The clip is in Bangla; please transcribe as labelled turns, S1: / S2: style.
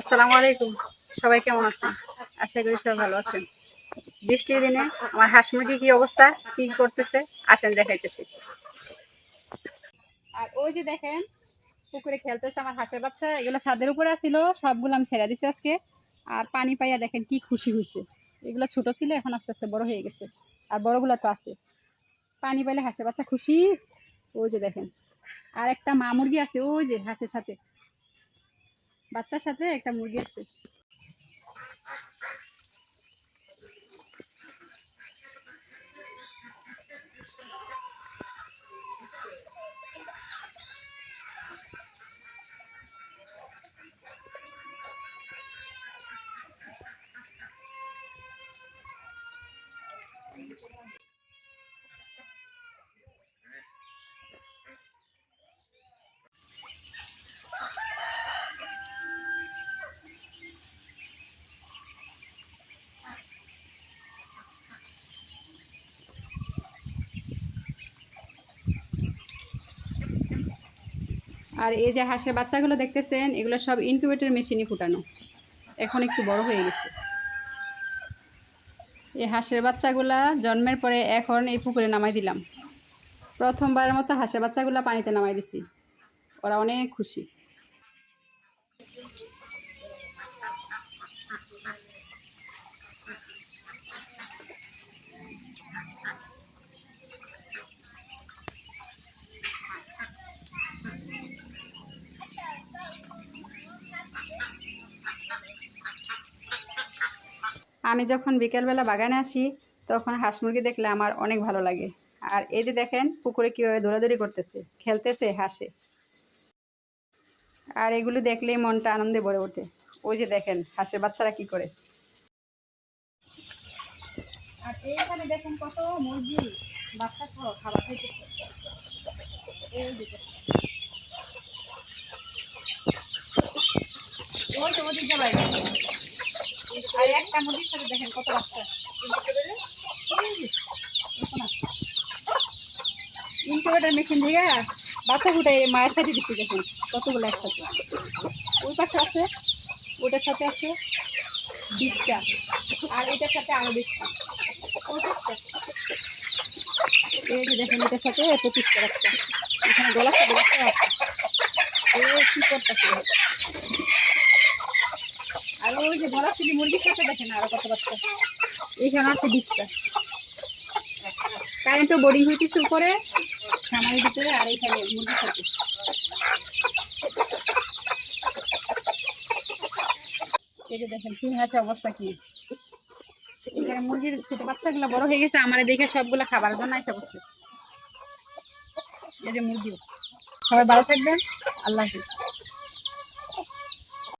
S1: আসসালামু আলাইকুম। সবাই কেমন আছেন? আশা করি সবাই ভালো আছেন। বৃষ্টির দিনে আমার হাঁস মুরগি কি অবস্থা? কি করতেছে? আসেন, দেখাইতেছি। আর ওই যে দেখেন, পুকুরে খেলতেছে আমার হাঁসের বাচ্চা। এগুলো ছাদের উপরে ছিল সবগুলো আমি ছেড়ে দিছি আজকে। আর পানি পাইয়া দেখেন কি খুশি হয়েছে এগুলো ছোট ছিল, এখন আস্তে আস্তে বড় হয়ে গেছে। আর বড়গুলো তো আছে। পানি পাইলে হাঁসের বাচ্চা খুশি। ওই যে দেখেন। আর একটা মা মুরগি আছে, ওই যে হাঁসের সাথে। বাচ্চার সাথে একটা মুরগি আছে। আর এই যে হাঁসের বাচ্চাগুলো দেখতেছেন, এগুলো সব ইনকিউবেটর মেশিনে ফুটানো। এখন একটু বড় হয়ে গেছে। এই হাঁসের বাচ্চাগুলা জন্মের পরে এখন এই পুকুরে নামাই দিলাম। প্রথমবারের মতো হাঁসের বাচ্চাগুলা পানিতে নামাই দিছি। ওরা অনেক খুশি। আমি যখন বিকেলবেলা বাগানে আসি, তখন হাঁস মুরগি দেখলে আমার অনেক ভালো লাগে। আর এই যে দেখেন, পুকুরে কীভাবে দৌড়াদৌড়ি করতেছে, খেলতেছে হাসে। আর এগুলো দেখলেই মনটা আনন্দে ভরে ওঠে। ওই যে দেখেন, হাঁসের বাচ্চারা কি করে। আর এইখানে দেখেন কত মুরগি, বাচ্চা খাবার দেখেন। ওই তো ওদিকে আর একটা মুরগির সাথে দেখেন কত বাচ্চা। ইনকিউবেটর মেশিন দিয়ে বাচ্চা ফুটাই মায়ের সাথে দিচ্ছি দেখুন, কতগুলো একসাথে। ওই পাশে আছে, ওটার সাথে আছে বিশটা, আর এটার সাথে আরও বিশটা। এই যে দেখেন, এটার সাথে পঁচিশটা বাচ্চা। এখানে গলা সাথে বাচ্চা আছে। কি করতেছে? ওই যে মুরগির সাথে দেখেন আরও কত বাচ্চা এখানে আছে বিশটা। কারেন্টও বোর্ডিং হইতেছে উপরে ভিতরে, আর এখানে মুরগির সাথে। অবস্থা কি? এখানে মুরগির ছোট বড় হয়ে গেছে, আমার দেখে সবগুলো খাবার মুরগি। সবাই ভালো থাকবেন, আল্লাহ হাফিজ।